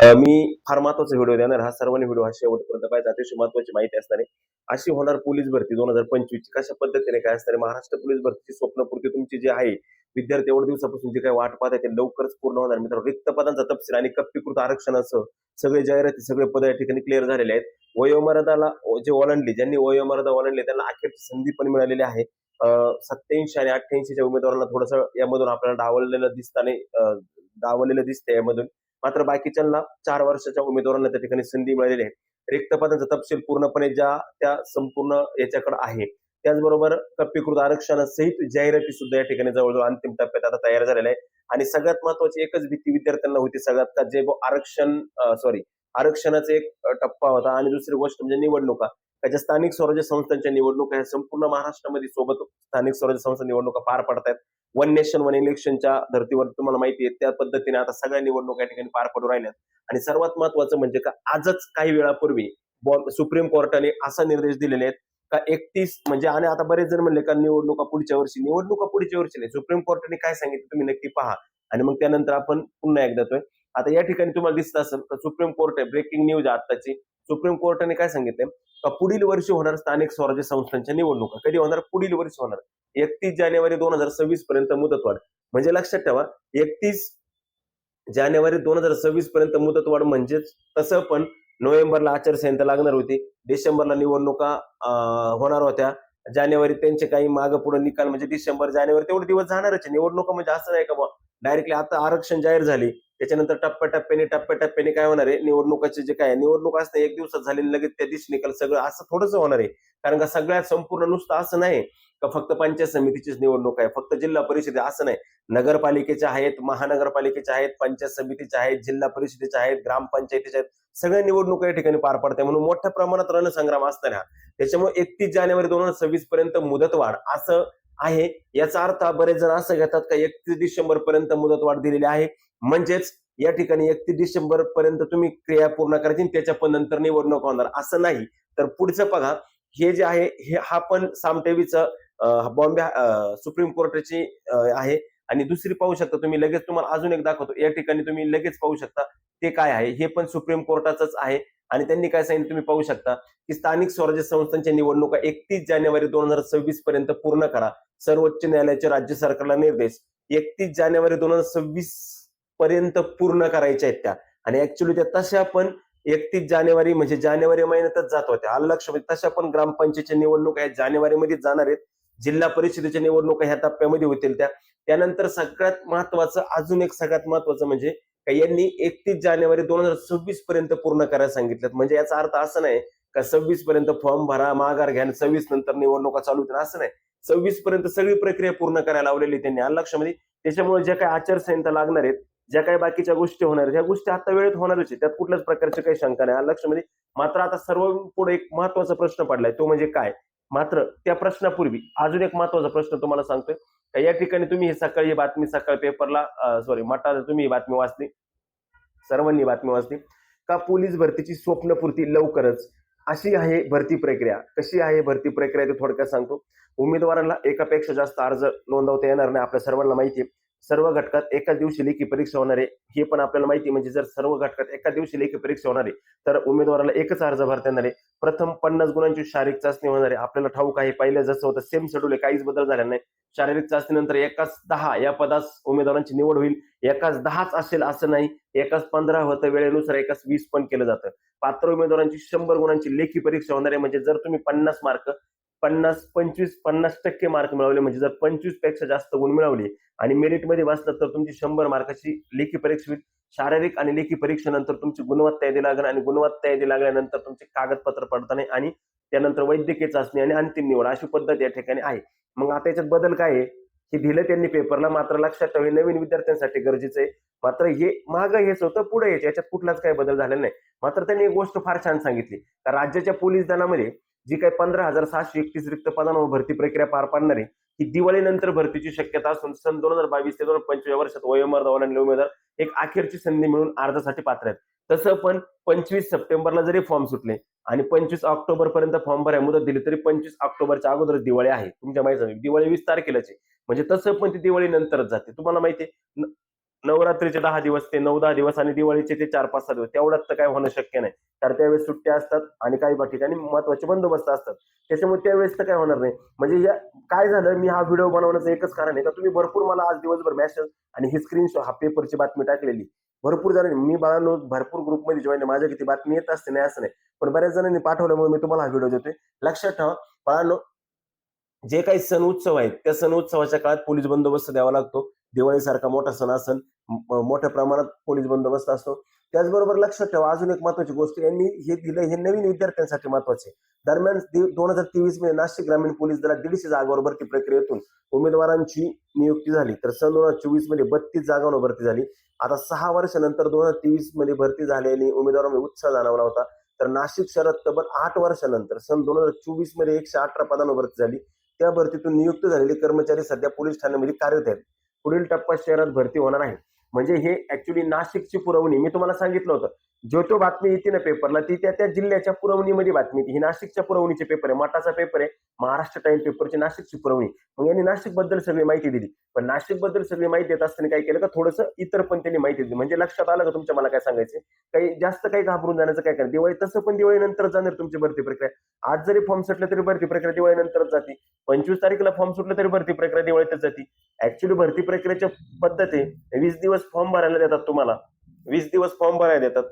मी फार महत्त्वाचा व्हिडिओ देणार. हा सर्वांनी व्हिडिओ हा शेवटपर्यंत पाहिजे अतिशय महत्वाची माहिती असणार. आहे अशी होणार पोलीस भरती दोन हजार पंचवीस कशा पद्धतीने काय असणार? महाराष्ट्र पोलीस भरतीची स्वप्नपूर्ती तुमची जी आहे विद्यार्थी एवढ्या दिवसापासून जे काही वाट पाहत आहे ते लवकरच पूर्ण होणार. मित्रांनो रिक्त पदांचा तपशील आणि कप्पीकृत आरक्षणासह सगळे जाहिराती सगळे पद या ठिकाणी क्लिअर झालेले आहेत. वयोमर्यादाला जे ओलांडली ज्यांनी वयोमर्यादा ओलांडली त्यांना अखेरची संधी पण मिळालेली आहे. सत्याऐंशी आणि अठ्ठ्याऐंशीच्या उमेदवारांना थोडस यामधून आपल्याला डावललेलं दिसताने अं, डावललेलं दिसतंय यामधून. मात्र बाकीच्यांना चार वर्षाच्या उमेदवारांना त्या ठिकाणी संधी मिळालेली आहे. रिक्त पदांचा तपशील पूर्णपणे ज्या त्या संपूर्ण याच्याकडे आहे. त्याचबरोबर कप्पीकृत आरक्षणासहित जाहिराती सुद्धा या ठिकाणी जवळजवळ अंतिम टप्प्यात आता तयार झालेल्या आहे आणि सगळ्यात महत्वाची एकच भीती विद्यार्थ्यांना होती सगळ्यात का जे आरक्षण सॉरी आरक्षणाचा एक टप्पा होता. आणि दुसरी गोष्ट म्हणजे निवडणुका. त्याच्या स्थानिक स्वराज्य संस्थांच्या निवडणुका ह्या संपूर्ण महाराष्ट्रामध्ये सोबत स्थानिक स्वराज्य संस्था निवडणुका पार पडतायत. वन नेशन वन इलेक्शनच्या धर्तीवर तुम्हाला माहिती आहे त्या पद्धतीने आता सगळ्या निवडणुका या ठिकाणी पार पडू राहिल्यात. आणि सर्वात महत्वाचं म्हणजे का आजच काही वेळापूर्वी सुप्रीम कोर्टाने असा निर्देश दिलेले आहेत का एकतीस म्हणजे आणि आता बरेच जण म्हणले का निवडणुका पुढच्या वर्षी निवडणुका पुढच्या वर्षी नाही. सुप्रीम कोर्टाने काय सांगितलं तुम्ही नक्की पहा. आणि मग त्यानंतर आपण पुन्हा एकदा येतोय. आता या ठिकाणी तुम्हाला दिसत असेल तर सुप्रीम कोर्ट आहे ब्रेकिंग न्यूज आहे सुप्रीम कोर्टाने काय सांगितलंय? का पुढील वर्षी होणार स्थानिक स्वराज्य संस्थांच्या निवडणुका. कधी होणार? पुढील वर्षी होणार. एकतीस जानेवारी दोन हजार सव्वीस पर्यंत मुदतवाढ. म्हणजे लक्षात ठेवा एकतीस जानेवारी दोन हजार सव्वीस पर्यंत मुदतवाढ म्हणजेच तसं पण नोव्हेंबरला आचारसंहिता लागणार होती. डिसेंबरला निवडणुका होणार होत्या. जानेवारी त्यांचे काही मागं पुढे निकाल म्हणजे डिसेंबर जानेवारी तेवढे दिवस जाणारच निवडणुका म्हणजे असं नाही का डायरेक्टली आता आरक्षण जाहीर झाली. त्याच्यानंतर टप्प्याटप्प्याने टप्प्याटप्प्याने काय होणार आहे? निवडणुकाचे जे काय निवडणूक असते एक दिवसात झाली आणि लगेच त्या दिवशी निकाल सगळं असं थोडंच होणार आहे. कारण का सगळ्यात संपूर्ण नुसतं असं नाही का फक्त पंचायत समितीचीच निवडणूक आहे फक्त जिल्हा परिषद असं नाही. नगरपालिकेच्या आहेत महानगरपालिकेच्या आहेत पंचायत समितीच्या आहेत जिल्हा परिषदेच्या आहेत ग्रामपंचायतीच्या आहेत. सगळ्या निवडणुका या ठिकाणी पार पडतात म्हणून मोठ्या प्रमाणात रणसंग्राम असताना त्याच्यामुळे एकतीस जानेवारी दोन हजार सव्वीस पर्यंत मुदतवाढ असं आहे. याचा अर्थ बरेच जण असं घेतात का एकतीस डिसेंबर पर्यंत मुदतवाढ दिलेली आहे. म्हणजेच या ठिकाणी एकतीस डिसेंबर पर्यंत तुम्ही क्रिया पूर्ण करायची आणि त्याच्या पण नंतर निवडणूक होणार. असं नाही. तर पुढचं बघा. हे जे आहे हे हा पण सामटेवीचं बॉम्बे सुप्रीम कोर्टाची आहे. आणि दुसरी पाहू शकता तुम्ही लगेच तुम्हाला अजून एक दाखवतो. या ठिकाणी तुम्ही लगेच पाहू शकता ते काय आहे. हे पण सुप्रीम कोर्टाचंच आहे. आणि त्यांनी काय सांगितलं तुम्ही पाहू शकता की स्थानिक स्वराज्य संस्थांच्या निवडणुका एकतीस जानेवारी दोन हजार सव्वीस पर्यंत पूर्ण करा. सर्वोच्च न्यायालयाचे राज्य सरकारला निर्देश एकतीस जानेवारी दोन हजार सव्वीस पर्यंत पूर्ण करायच्या आहेत त्या. आणि ऍक्च्युली त्या तशा पण एकतीस जानेवारी म्हणजे जानेवारी महिन्यातच जात होत्या. आलं लक्ष म्हणजे तशा पण ग्रामपंचायतच्या निवडणुका आहेत जानेवारीमध्ये जाणार आहेत. जिल्हा परिषदेच्या निवडणुका ह्या टप्प्यामध्ये होतील त्या. त्यानंतर सगळ्यात महत्वाचं अजून एक सगळ्यात महत्वाचं म्हणजे का यांनी एकतीस जानेवारी दोन हजार सव्वीस पर्यंत पूर्ण करायला सांगितलं. म्हणजे याचा अर्थ असं नाही का सव्वीस पर्यंत फॉर्म भरा माघार घ्या सव्वीस नंतर निवडणुका चालू होतील. असं नाही. सव्वीस पर्यंत सगळी प्रक्रिया पूर्ण करायला लावलेली त्यांनी. आलं लक्षामध्ये त्याच्यामुळे ज्या काही आचारसंहिता लागणार आहेत ज्या काही बाकीच्या गोष्टी होणार आहेत ह्या गोष्टी आता वेळेत होणारच आहेत. त्यात कुठल्याच प्रकारची काही शंका नाही. आलं लक्षामध्ये मात्र आता सर्व पुढे एक महत्त्वाचा प्रश्न पडलाय. तो म्हणजे काय? मात्र त्या प्रश्नापूर्वी अजून एक महत्त्वाचा प्रश्न तुम्हाला सांगतोय. या ठिकाणी तुम्ही ही सकाळी ही बातमी सकाळ पेपरला सॉरी मटाला तुम्ही ही बातमी वाचली. सर्वांनी बातमी वाचली. का पोलीस भरतीची स्वप्नपूर्ती लवकरच? अशी आहे भरती प्रक्रिया. कशी आहे भरती प्रक्रिया ते थोडक्यात सांगतो. उमेदवारांना एकापेक्षा जास्त अर्ज नोंदवता येणार नाही आपल्या सर्वांना माहिती आहे. सर्व घटकात एका दिवशी लेखी परीक्षा होणार आहे. हे पण आपल्याला माहिती म्हणजे जर सर्व घटकात एका दिवशी लेखी परीक्षा होणार आहे तर उमेदवाराला एकच अर्ज भरता येणार आहे. प्रथम पन्नास गुणांची शारीरिक चाचणी होणार आहे. आपल्याला ठाऊक आहे पहिलं जसं होतं सेम शेड्यूल आहे. काहीच बदल झाला नाही. शारीरिक चाचणीनंतर एकाच दहा या पदास उमेदवारांची निवड होईल. एकाच दहाच असेल असं नाही. एकाच पंधरा होतं वेळेनुसार एकाच वीस पण केलं जातं. पात्र उमेदवारांची शंभर गुणांची लेखी परीक्षा होणार आहे. म्हणजे जर तुम्ही पन्नास मार्क पन्नास पंचवीस पन्नास टक्के मार्क मिळवले. म्हणजे जर पंचवीसपेक्षा जास्त गुण मिळवले आणि मेरिटमध्ये वाचलं तर तुमची शंभर मार्काची लेखी परीक्षा होईल. शारीरिक आणि लेखी परीक्षेनंतर तुमची गुणवत्ता यादी लागणार आणि गुणवत्ता यादी लागल्यानंतर तुमचे कागदपत्र पडताना आणि त्यानंतर वैद्यकीय चाचणी आणि अंतिम निवड अशी पद्धत या ठिकाणी आहे. मग आता याच्यात बदल काय आहे? की दिलं त्यांनी पेपरला मात्र लक्षात ठेवणे नवीन विद्यार्थ्यांसाठी गरजेचं आहे. मात्र हे मागं हेच होतं पुढे यायचं याच्यात कुठलाच काही बदल झालेला नाही. मात्र त्यांनी एक गोष्ट फार छान सांगितली. राज्याच्या पोलीस दलामध्ये जी काही पंधरा हजार सहाशे एकतीस रिक्त पदांवर भरती प्रक्रिया पार पाडणार आहे ही दिवाळीनंतर भरतीची शक्यता असून सन दोन हजार बावीस ते दोन हजार पंचवीस वर्षात वयोमर ओलांडले उमेदवार एक अखेरची संधी मिळून अर्जासाठी पात्र आहेत. तसं पण पंचवीस सप्टेंबरला जरी फॉर्म सुटले आणि पंचवीस ऑक्टोबर पर्यंत फॉर्म भरायला मुदत दिली तरी पंचवीस ऑक्टोबरच्या अगोदर दिवाळी आहे. तुमच्या माहिती दिवाळी वीस तारखेलाच आहे. म्हणजे तसं पण ती दिवाळी नंतरच जाते. तुम्हाला माहिती नवरात्रीचे दहा दिवस ते नऊ दहा दिवस आणि दिवाळीचे ते चार पाच सहा दिवस तेवढ्यात तर काय होणं शक्य नाही. कारण त्यावेळेस सुट्ट्या असतात आणि काही बाकी ठिकाणी महत्त्वाचे बंदोबस्त असतात. त्याच्यामुळे त्यावेळेस तर काय होणार नाही. म्हणजे या काय झालं मी हा व्हिडिओ बनवण्याचं एकच कारण आहे का तुम्ही भरपूर मला आज दिवसभर मॅसेज आणि ही स्क्रीनशॉट हा पेपरची बातमी टाकलेली. भरपूर जणांनी मी बाळांनो भरपूर ग्रुपमध्ये जॉईन माझ्या किती बातमी येत असते नाही असं नाही. पण बऱ्याच जणांनी पाठवल्यामुळे मी तुम्हाला हा व्हिडिओ देतोय. लक्षात ठेवा बाळांनो जे काही सण उत्सव आहेत त्या सण उत्सवाच्या काळात पोलीस बंदोबस्त द्यावा लागतो. दिवाळीसारखा मोठा सण असेल मोठ्या प्रमाणात पोलीस बंदोबस्त असतो. त्याचबरोबर लक्षात ठेवा अजून एक महत्वाची गोष्ट यांनी हे दिलं हे नवीन विद्यार्थ्यांसाठी महत्त्वाचे दरम्यान दोन हजार तेवीसमध्ये नाशिक ग्रामीण पोलीस दलात दीडशे जागांवर भरती प्रक्रियेतून उमेदवारांची नियुक्ती झाली. तर सन दोन हजार चोवीसमध्ये बत्तीस जागांवर भरती झाली. आता सहा वर्षानंतर दोन हजार तेवीसमध्ये भरती झालेली उमेदवारांमध्ये उत्साह जाणवला होता. तर नाशिक शहरात तब्बल आठ वर्षानंतर सन दोन हजार चोवीसमध्ये एकशे अठरा पदांवर भरती झाली. त्या भरतीतून नियुक्त झालेले कर्मचारी सध्या पोलीस ठाण्यामध्ये कार्यरत आहेत. पुढील टप्प्यात शहरात भरती होणार आहे. म्हणजे हे ऍक्च्युली नाशिकची पुरवणी. मी तुम्हाला सांगितलं होतं. जो तो बातमी येते ना पेपरला ती त्या त्या जिल्ह्याच्या पुरवणीमध्ये बातमी ही नाशिकच्या पुरवणीचे पेपर आहे. मठाचा पेपर आहे. महाराष्ट्र टाइम पेपरची नाशिकची पुरवणी. मग यांनी नाशिकबद्दल सगळी माहिती दिली. पण नाशिकबद्दल सगळी माहिती देत असताना काय केलं का? थोडंसं इतर पण त्यांनी माहिती दिली. म्हणजे लक्षात आलं का तुमच्या मला काय सांगायचं काही जास्त काही घाबरून जाण्याचं काय करा दिवाळी तसं पण दिवाळी नंतर जाणार तुमची भरती प्रक्रिया. आज जरी फॉर्म सुटलं तरी भरती प्रक्रिया दिवाळीनंतरच जाते. पंचवीस तारखेला फॉर्म सुटलं तरी भरती प्रक्रिया दिवाळीतच जाते. ऍक्च्युली भरती प्रक्रियेच्या पद्धत आहे वीस दिवस फॉर्म भरायला देतात तुम्हाला. वीस दिवस फॉर्म भरायला देतात.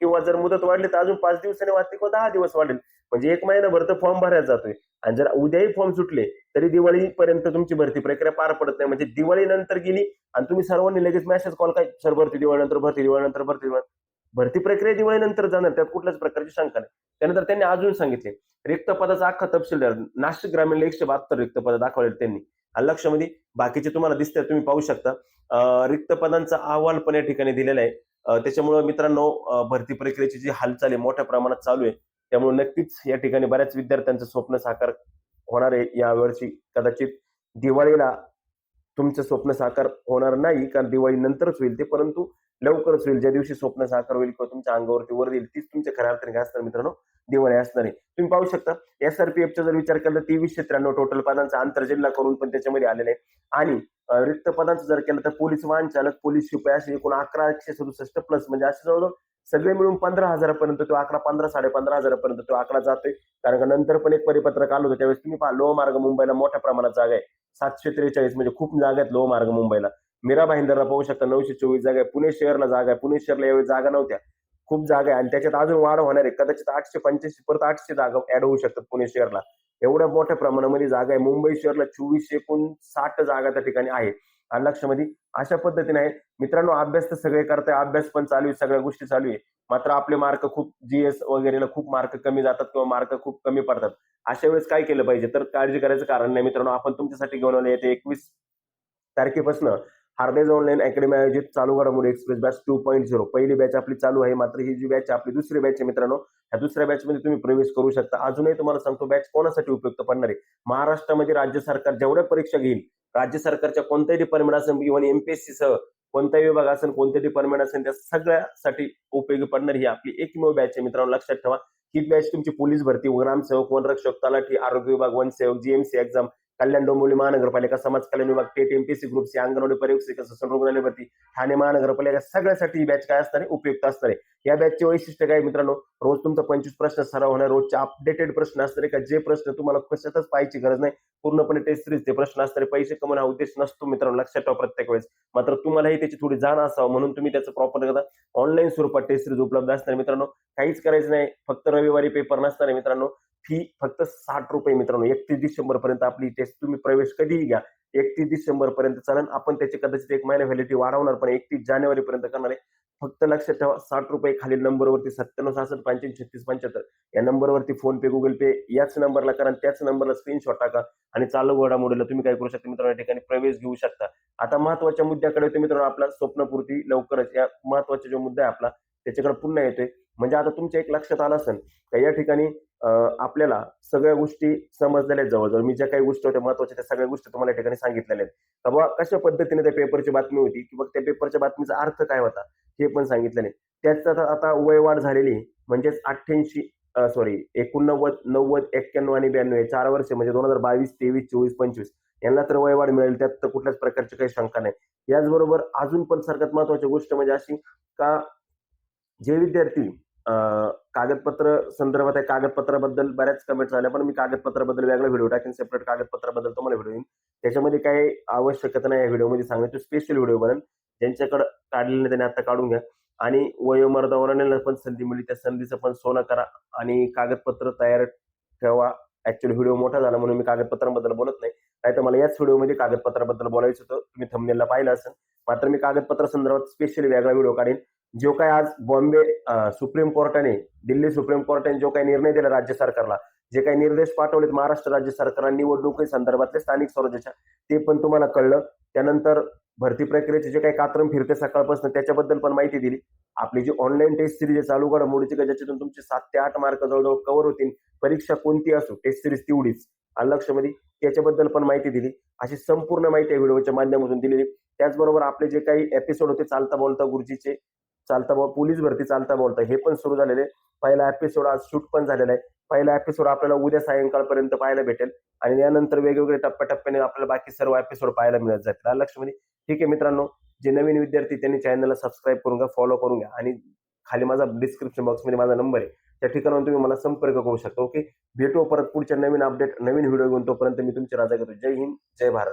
किंवा जर मुदत वाढली तर अजून पाच दिवसांनी वाढते किंवा दहा दिवस वाढेल. म्हणजे एक महिनाभर तर फॉर्म भरायला जातोय. आणि जर उद्याही फॉर्म सुटले तरी दिवाळीपर्यंत तुमची भरती प्रक्रिया पार पडत नाही. म्हणजे दिवाळीनंतर गेली आणि तुम्ही सर्वांनी लगेच मेसेज कॉल काय? सर भरती दिवाळीनंतर भरती दिवाळीनंतर भरती दिवाळी भरती प्रक्रिया दिवाळीनंतर जाणार. त्यात कुठल्याच प्रकारची शंका नाही. त्यानंतर त्यांनी अजून सांगितले रिक्त पदाचा अख्खा तपशील नाशिक ग्रामीणला एकशे बहात्तर रिक्त पद दाखवले त्यांनी. आणि लक्षमध्ये बाकीचे तुम्हाला दिसतात तुम्ही पाहू शकता. रिक्त पदांचा अहवाल पण या ठिकाणी दिलेला आहे. त्याच्यामुळे मित्रांनो भरती प्रक्रियेची जी हालचाल आहे मोठ्या प्रमाणात चालू आहे. त्यामुळे नक्कीच या ठिकाणी बऱ्याच विद्यार्थ्यांचं स्वप्न साकार होणार आहे. यावर्षी कदाचित दिवाळीला तुमचं स्वप्न साकार होणार नाही कारण दिवाळी नंतरच होईल ते परंतु लवकरच होईल. ज्या दिवशी स्वप्न साकार होईल किंवा तुमच्या अंगावरती वर येईल तीच तुमच्या खऱ्या अर्थाने काय असणार मित्रांनो? दिवाळी असणार आहे. तुम्ही पाहू शकता एसआरपीएफचा जर विचार केला तर तेवीसशे त्र्याण्णव टोटल पदांचा आंतरजिल्हा करून पण त्याच्यामध्ये आलेले आहे. आणि रिक्त पदांचं जर केलं तर पोलीस वाहन चालक पोलीस शिपाई असे एकूण अकरा एकशे सदुसष्ट प्लस म्हणजे असे जवळजवळ सगळे मिळून पंधरा हजारापर्यंत तो अकरा पंधरा साडे पंधरा हजारापर्यंत तो आकडा जातोय. कारण का नंतर पण एक परिपत्रक आलं होतं त्यावेळेस तुम्ही पहा लोहमार्ग मुंबईला मोठ्या प्रमाणात जागा आहे. सातशे त्रेचाळीस म्हणजे खूप जागा आहेत लोह मार्ग मुंबईला. मीरा भाईंदरला पाहू शकता नऊशे चोवीस जागा आहे. पुणे शहरला जागा आहे. पुणे शहरला यावेळी जागा नव्हत्या. खूप जागा आहे आणि त्याच्यात अजून वाढ होणार आहे. कदाचित आठशे पंच्याऐंशी परत आठशे जागा ऍड होऊ शकतात पुणे शहरला. एवढ्या मोठ्या प्रमाणामध्ये जागा आहे. मुंबई शहरला चोवीसशे एकोणसाठ जागा त्या ठिकाणी आहे. आणि लक्षामध्ये अशा पद्धतीने आहे. मित्रांनो अभ्यास तर सगळे करताय. अभ्यास पण चालू आहे. सगळ्या गोष्टी चालू आहे. मात्र आपले मार्क खूप जीएस वगैरेला खूप मार्क कमी जातात किंवा मार्क खूप कमी पडतात. अशा वेळेस काय केलं पाहिजे? तर काळजी करायचं कारण नाही मित्रांनो आपण तुमच्यासाठी घेऊन आले येते एकवीस तारखेपासून हार्डेज ऑनलाईन अकॅडमी आयोजित चालू घडामोडी express batch two point zero पहिली बॅच आपली चालू आहे मात्र ही जी बॅच आपली दुसरी बॅच आहे मित्रांनो ह्या दुसऱ्या बॅच मध्ये तुम्ही प्रवेश करू शकता. अजूनही तुम्हाला सांगतो बॅच कोणासाठी उपयुक्त पडणार आहे? महाराष्ट्रामध्ये राज्य सरकार जेवढ्या परीक्षा घेईल राज्य सरकारच्या कोणत्याही डिपार्टमेंट असेल इव्हन एमपीएससी सह कोणताही विभाग असेल कोणते डिपार्टमेंट असेल त्या सगळ्यासाठी उपयोगी पडणार ही आपली एकमेव बॅच आहे. मित्रांनो लक्षात ठेवा ही बॅच तुमची पोलीस भरती ग्रामसेवक वनरक्षक तलाठी आरोग्य विभाग वनसेवक जीएमसी एक्झाम कल्याण डोंबिवली महानगरपालिका समाज कल्याण विभाग पेट एमपीसी ग्रुप अंगणवाडी परीक्षक ससून रुग्णालय ठाणे महानगरपालिका सगळ्यासाठी ही बॅच काय असणार? आहे उपयुक्त असणार. आहे या बॅचचे वैशिष्ट्य काय मित्रांनो? रोज तुमचा पंचवीस प्रश्न सराव होणार रोजचे अपडेटेड प्रश्न असणार आहे का जे प्रश्न तुम्हाला कशातच पाहायची गरज नाही पूर्णपणे टेस्ट सिरीज ते प्रश्न असणारे पैसे कमवणे हा उद्देश नसतो मित्रांनो लक्षात ठेवा प्रत्येक वेळेस. मात्र तुम्हालाही त्याची थोडी जाण असावं म्हणून तुम्ही त्याचं प्रॉपर करता. ऑनलाईन स्वरूपात टेस्ट सिरीज उपलब्ध असणार मित्रांनो. काहीच करायचं नाही फक्त रविवारी पेपर नसणार आहे मित्रांनो. फी फक्त साठ रुपये मित्रांनो. एकतीस डिसेंबर पर्यंत आपली टेस्ट तुम्ही प्रवेश कधीही घ्या. एकतीस डिसेंबर पर्यंत चालेल. आपण त्याची कदाचित एक महिना व्हॅलिटी वाढवणार पण एकतीस जानेवारी पर्यंत करणार आहे. फक्त लक्षात ठेवा साठ रुपये खालील नंबरवरती सत्त्याण्णव सहासष्ट पंच्याऐंशी छत्तीस पंच्याहत्तर या नंबरवरती फोन पे गुगल पे याच नंबरला करा त्याच नंबरला स्क्रीनशॉट टाका आणि चालू घडामोडीला तुम्ही काय करू शकता. मित्रांनो या ठिकाणी प्रवेश घेऊ शकता. आता महत्त्वाच्या मुद्द्याकडे येतो मित्रांनो आपला स्वप्नपूर्ती लवकरच या महत्त्वाचा जो मुद्दा आहे आपला त्याच्याकडे पुन्हा येतोय. म्हणजे आता तुमच्या एक लक्षात आलं असेल का या ठिकाणी आपल्याला सगळ्या गोष्टी समजलेल्या आहेत जवळजवळ. मी ज्या काही गोष्टी होत्या महत्त्वाच्या त्या सगळ्या गोष्टी तुम्हाला या ठिकाणी सांगितलेल्या आहेत. का बाबा कशा पद्धतीने त्या पेपरची बातमी होती? किंवा त्या पेपरच्या बातमीचा अर्थ काय होता? हे पण सांगितलेले त्याच आता आता वयवाढ झालेली म्हणजेच अठ्ठ्याऐंशी सॉरी एकोणनव्वद नव्वद एक्क्याण्णव आणि ब्याण्णव हे चार वर्ष म्हणजे दोन हजार बावीस तेवीस चोवीस पंचवीस. यांना तर वयवाढ मिळेल. त्यात तर कुठल्याच प्रकारची काही शंका नाही. याचबरोबर अजून पण सर्वात महत्वाची गोष्ट म्हणजे अशी का जे विद्यार्थी कागदपत्र संदर्भात आहे. कागदपत्राबद्दल बऱ्याच कमेंट झाल्या पण मी कागदपत्राबद्दल वेगळा व्हिडिओ टाकेन. सेपरेट कागदपत्राबद्दल तुम्हाला व्हिडिओ येईल त्याच्यामध्ये काही आवश्यकता नाही या व्हिडिओमध्ये सांगण्याची स्पेशल व्हिडिओ बनेल. ज्यांच्याकडे काढलेलं त्यांनी आता काढून घ्या. आणि वयोमर्दावरांना पण संधी मिळली. त्या संधीचं पण सोनं करा आणि कागदपत्र तयार ठेवा. ऍक्च्युअली व्हिडिओ मोठा झाला म्हणून मी कागदपत्रांबद्दल बोलत नाही. नाही तर मला याच व्हिडिओमध्ये कागदपत्राबद्दल बोलायचं होतं. तुम्ही थंबनेलला पाहिलं असेल. मात्र मी कागदपत्र संदर्भात स्पेशली वेगळा व्हिडिओ काढेन. जो काय आज बॉम्बे सुप्रीम कोर्टाने दिल्ली सुप्रीम कोर्टाने जो काही निर्णय दिला राज्य सरकारला जे काही निर्देश पाठवलेत महाराष्ट्र राज्य सरकारला निवडणुकी संदर्भातले स्थानिक स्वराज्याच्या ते पण तुम्हाला कळलं. त्यानंतर भरती प्रक्रियेचे जे काही कात्रम फिरते सकाळपासून त्याच्याबद्दल पण माहिती दिली. आपली जी ऑनलाईन टेस्ट सिरीज चालू घडामोडीची का ज्याच्यातून तुमचे सात ते आठ मार्क जवळजवळ कव्हर होतील. परीक्षा कोणती असो टेस्ट सिरीज तेवढीच. आलं त्याच्याबद्दल पण माहिती दिली. अशी संपूर्ण माहिती या व्हिडिओच्या माध्यमातून दिलेली. त्याचबरोबर आपले जे काही एपिसोड होते चालता बोलता गुरुजीचे चालता बोल पोलीस भरती चालता बोलता हे पण सुरू झालेले. पहिला एपिसोड आज शूट पण झालेला आहे. पहिला एपिसोड आपल्याला उद्या सायंकाळपर्यंत पाहायला भेटेल. आणि यानंतर वेगवेगळे टप्प्याटप्प्याने आपल्याला बाकी सर्व एपिसोड पाहायला मिळत जातील. आलं ठीक आहे मित्रांनो जे नवीन विद्यार्थी त्यांनी चॅनलला सबस्क्राईब करून घ्या फॉलो करून घ्या. आणि खाली माझा डिस्क्रिप्शन बॉक्समध्ये माझा नंबर आहे. त्या ठिकाणाहून तुम्ही मला संपर्क करू शकता ओके भेटू परत पुढच्या नवीन अपडेट नवीन व्हिडिओ घेऊन तोपर्यंत मी तुमचे राजा करतो जय हिंद जय भारत.